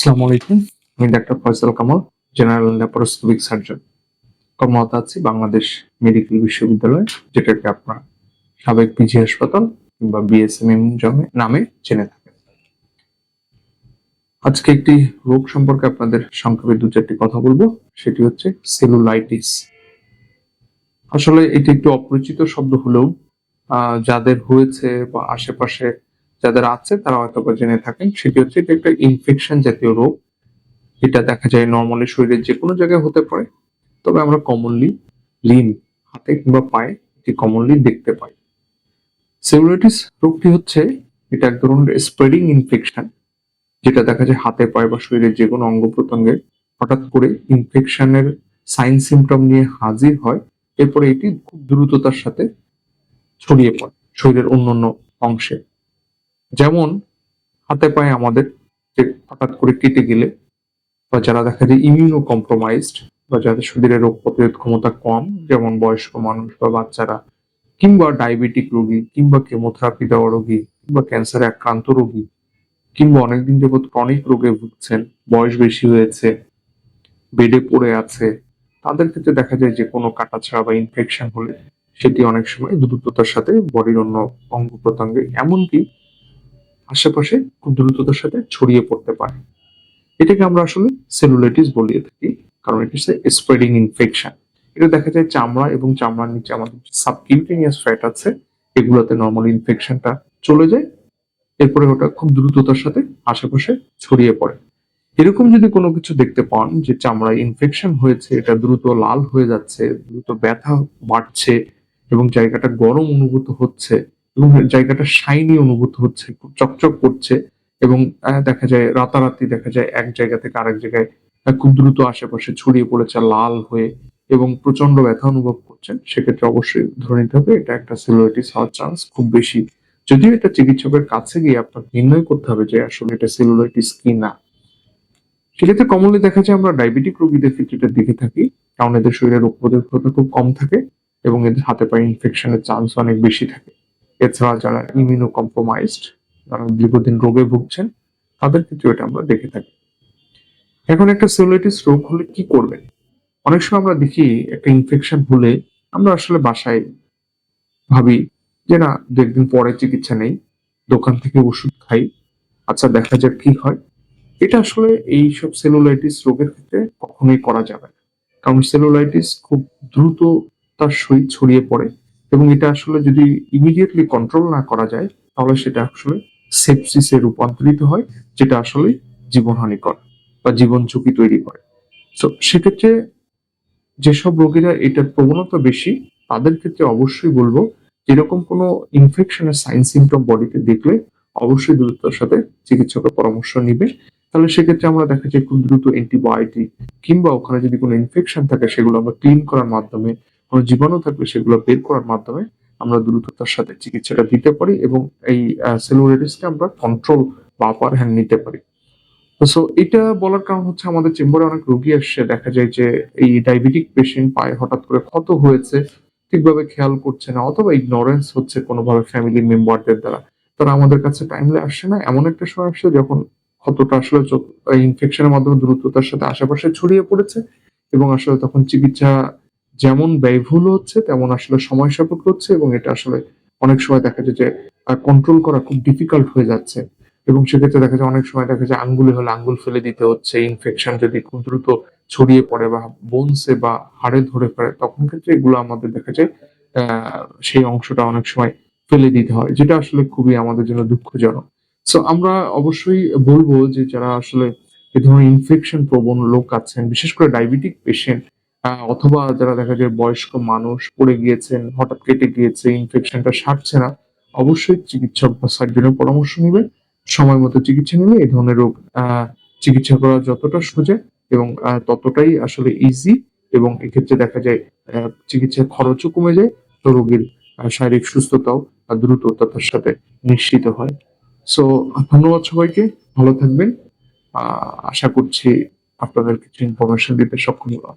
আসসালামু আলাইকুম। আমি doctor Faisal Kamal, general laparoscopic surgeon. কর্মরত আছি বাংলাদেশ মেডিকেল বিশ্ববিদ্যালয়, যেটাকে আপনারা সাবেক পিজি হাসপাতাল কিংবা বিএসএমএম জমে নামে চেনে থাকেন। আজকে একটি রোগ সম্পর্কে আপনাদের সংক্ষেপে দু চারটি কথা বলব, সেটি হচ্ছে সেলুলাইটিস। আসলে এটি একটু অপরিচিত শব্দ হলেও যাদের হয়েছে বা আশেপাশে যাদের আছে, তারা হয়তো জেনে থাকেন। সেটি হচ্ছে, এটা একটা ইনফেকশন জাতীয় রোগ। এটা দেখা যায় নর্মালি শরীরের যে কোনো জায়গায় হতে পারে। তবে আমরা কমনলি লিন হাতে কিংবা পায়ে এটি কমনলি দেখতে পাই। সেলুলাইটিস রোগটি হচ্ছে, এটা এক ধরনের স্প্রেডিং ইনফেকশন যেটা দেখা যায় হাতে পায়ে বা শরীরের যে কোনো অঙ্গ প্রত্যঙ্গে হঠাৎ করে ইনফেকশনের সাইন সিমটম নিয়ে হাজির হয়। এরপরে এটি খুব দ্রুততার সাথে ছড়িয়ে পড়ে শরীরের অন্যান্য অংশে। যেমন হাতে পায়ে আমাদের যে হঠাৎ করে কেটে গেলে বা যারা দেখা যায় ইমিউনো কম্প্রোমাইজড বা যাদের শরীরে রোগ প্রতিরোধ ক্ষমতা কম, যেমন বয়স্ক মানুষ বা বাচ্চারা, কিংবা ডায়াবেটিক রোগী, কিংবা কেমোথেরাপি দেওয়া রোগী, কিংবা ক্যান্সারে আক্রান্ত রোগী, কিংবা অনেকদিন যাবৎ ক্রনিক রোগে ভুগছেন, বয়স বেশি হয়েছে বেডে পড়ে আছে, তাদের ক্ষেত্রে দেখা যায় যে কোনো কাটাছাড়া বা ইনফেকশন হলে সেটি অনেক সময় দ্রুততার সাথে বডির অন্য অঙ্গ প্রত্যঙ্গে, এমনকি আশেপাশে খুব দ্রুততার সাথে ছড়িয়ে পড়তে পারে। এটাকে আমরা আসলে সেলুলাইটিস বলিয়ে থাকি, কারণ এটি হচ্ছে স্প্রেডিং ইনফেকশন এটা দেখা যায় চামড়া এবং চামড়ার নিচে আমাদের সাবকিউটেনিয়াস ফ্যাট আছে, এগুলোতে নর্মাল ইনফেকশনটা চলে যায়। এরপরে ওটা খুব দ্রুততার সাথে আশেপাশে ছড়িয়ে পড়ে। এরকম যদি কোনো কিছু দেখতে পান যে চামড়ায় ইনফেকশন হয়েছে, এটা দ্রুত লাল হয়ে যাচ্ছে, দ্রুত ব্যথা বাড়ছে এবং জায়গাটা গরম অনুভূত হচ্ছে এবং জায়গাটা শাইনি অনুভূত হচ্ছে, খুব চকচক করছে এবং দেখা যায় রাতারাতি দেখা যায় এক জায়গা থেকে আরেক জায়গায় খুব দ্রুত আশেপাশে ছড়িয়ে পড়েছে, লাল হয়ে এবং প্রচণ্ড ব্যথা অনুভব করছেন। সেক্ষেত্রে অবশ্যই ধরে নিতে হবে, এটা একটা সেলুলাইটিস হওয়ার চান্স খুব বেশি। যদিও এটা চিকিৎসকের কাছে গিয়ে আপনার নির্ণয় করতে হবে যে আসলে এটা সেলুলাইটিস কি না সেক্ষেত্রে কমনলি দেখা যায় আমরা ডায়াবেটিক রোগীদের ক্ষেত্রে এটা দেখে থাকি, কারণ এদের শরীরে রোগ প্রতিরোধ খুব কম থাকে এবং এদের হাতে পায়ে ইনফেকশনের চান্স অনেক বেশি থাকে। এছাড়া যারা ইমিউনো কম্প্রোমাইজড যারা দীর্ঘদিন রোগে ভুগছেন, তাদের ক্ষেত্রে এটা আমরা দেখে থাকি। এখন একটা সেলুলাইটিস রোগ হলে কি করবেন? অনেক সময় আমরা দেখি একটা ইনফেকশন হলে আমরা আসলে বাসায় ভাবি যে না দু একদিন পরে চিকিৎসা নেই, দোকান থেকে ওষুধ খাই আচ্ছা দেখা যাক কি হয়। এটা আসলে এই সব সেলুলাইটিস রোগের ক্ষেত্রে কখনোই করা যাবে না। কারণ সেলুলাইটিস খুব দ্রুত তার সহিত ছড়িয়ে পড়ে। এবং এটা আসলে যদি ইমিডিয়েটলি কন্ট্রোল না করা যায়, তাহলে সেটা আসলে সেপসিসে রূপান্তরিত হয়, যেটা আসলে জীবনহানিকর বা জীবন ঝুঁকি তৈরি করে। তো সেক্ষেত্রে যেসব রোগীরা এটার প্রবণতা বেশি, তাদের ক্ষেত্রে অবশ্যই বলব এরকম কোনো ইনফেকশনের সাইন সিমটম বডিতে দেখলে অবশ্যই দ্রুততার সাথে চিকিৎসকের পরামর্শ নিবে। তাহলে সেক্ষেত্রে আমরা দেখা যায় খুব দ্রুত অ্যান্টিবায়োটিক কিংবা ওখানে যদি কোনো ইনফেকশন থাকে, সেগুলো আমরা ক্লিন করার মাধ্যমে কোনো জীবাণু থাকলে সেগুলো বের করার মাধ্যমে আমরা দ্রুততার সাথে চিকিৎসাটা দিতে পারি এবং এই সেলুলাইটিসকে আমরা কন্ট্রোল বা আপার হ্যান্ড নিতে পারি। সো এটা বলার কারণ হচ্ছে আমাদের চেম্বারে অনেক রোগী আসছে। দেখা যায় যে এই ডায়াবেটিক পেশেন্ট পায়ে হঠাৎ করে ক্ষত হয়েছে, ঠিকভাবে খেয়াল করছে না অথবা ইগনোরেন্স হচ্ছে কোনোভাবে ফ্যামিলি মেম্বারদের দ্বারা। তারা আমাদের কাছে টাইমলি আসছে না। এমন একটা সময় আসছে যখন ক্ষতটা আসলে ইনফেকশনের মাধ্যমে দ্রুততার সাথে আশেপাশে ছড়িয়ে পড়েছে এবং আসলে তখন চিকিৎসা যেমন ব্যয়বহুল হচ্ছে, তেমন আসলে সময় সাপেক্ষ হচ্ছে এবং এটা আসলে অনেক সময় দেখা যায় যে কন্ট্রোল করা খুব ডিফিকাল্ট হয়ে যাচ্ছে। এবং সেক্ষেত্রে দেখা যায় অনেক সময় দেখা যায় আঙ্গুলে হলে আঙ্গুল ফেলে দিতে হচ্ছে ইনফেকশন যদি খুব দ্রুত ছড়িয়ে পড়ে বা বোনসে বা হাড়ে ধরে পড়ে, তখন ক্ষেত্রে এগুলো আমাদের দেখা যায় সেই অংশটা অনেক সময় ফেলে দিতে হয়, যেটা আসলে খুবই আমাদের জন্য দুঃখজনক। সো আমরা অবশ্যই বলব যে, যারা আসলে এ ধরনের ইনফেকশন প্রবণ লোক আছেন, বিশেষ করে ডায়াবেটিক পেশেন্ট অথবা যারা দেখা যায় বয়স্ক মানুষ পড়ে গিয়েছেন হঠাৎ কেটে গিয়েছে ইনফেকশনটা সারছে না অবশ্যই চিকিৎসক বা সার্জনের পরামর্শ নেবেন। সময় মতো চিকিৎসা নিলে এই ধরনের রোগ চিকিৎসা করা যতটা সোজা এবং ততটাই আসলে ইজি এবং এক্ষেত্রে দেখা যায় চিকিৎসার খরচও কমে যায় তো রোগীর শারীরিক সুস্থতাও আহ, দ্রুততার সাথে নিশ্চিত হয়। সো ধন্যবাদ সবাইকে ভালো থাকবেন। আশা করছি আপনাদের কিছু ইনফরমেশন দিতে সক্ষম হলাম।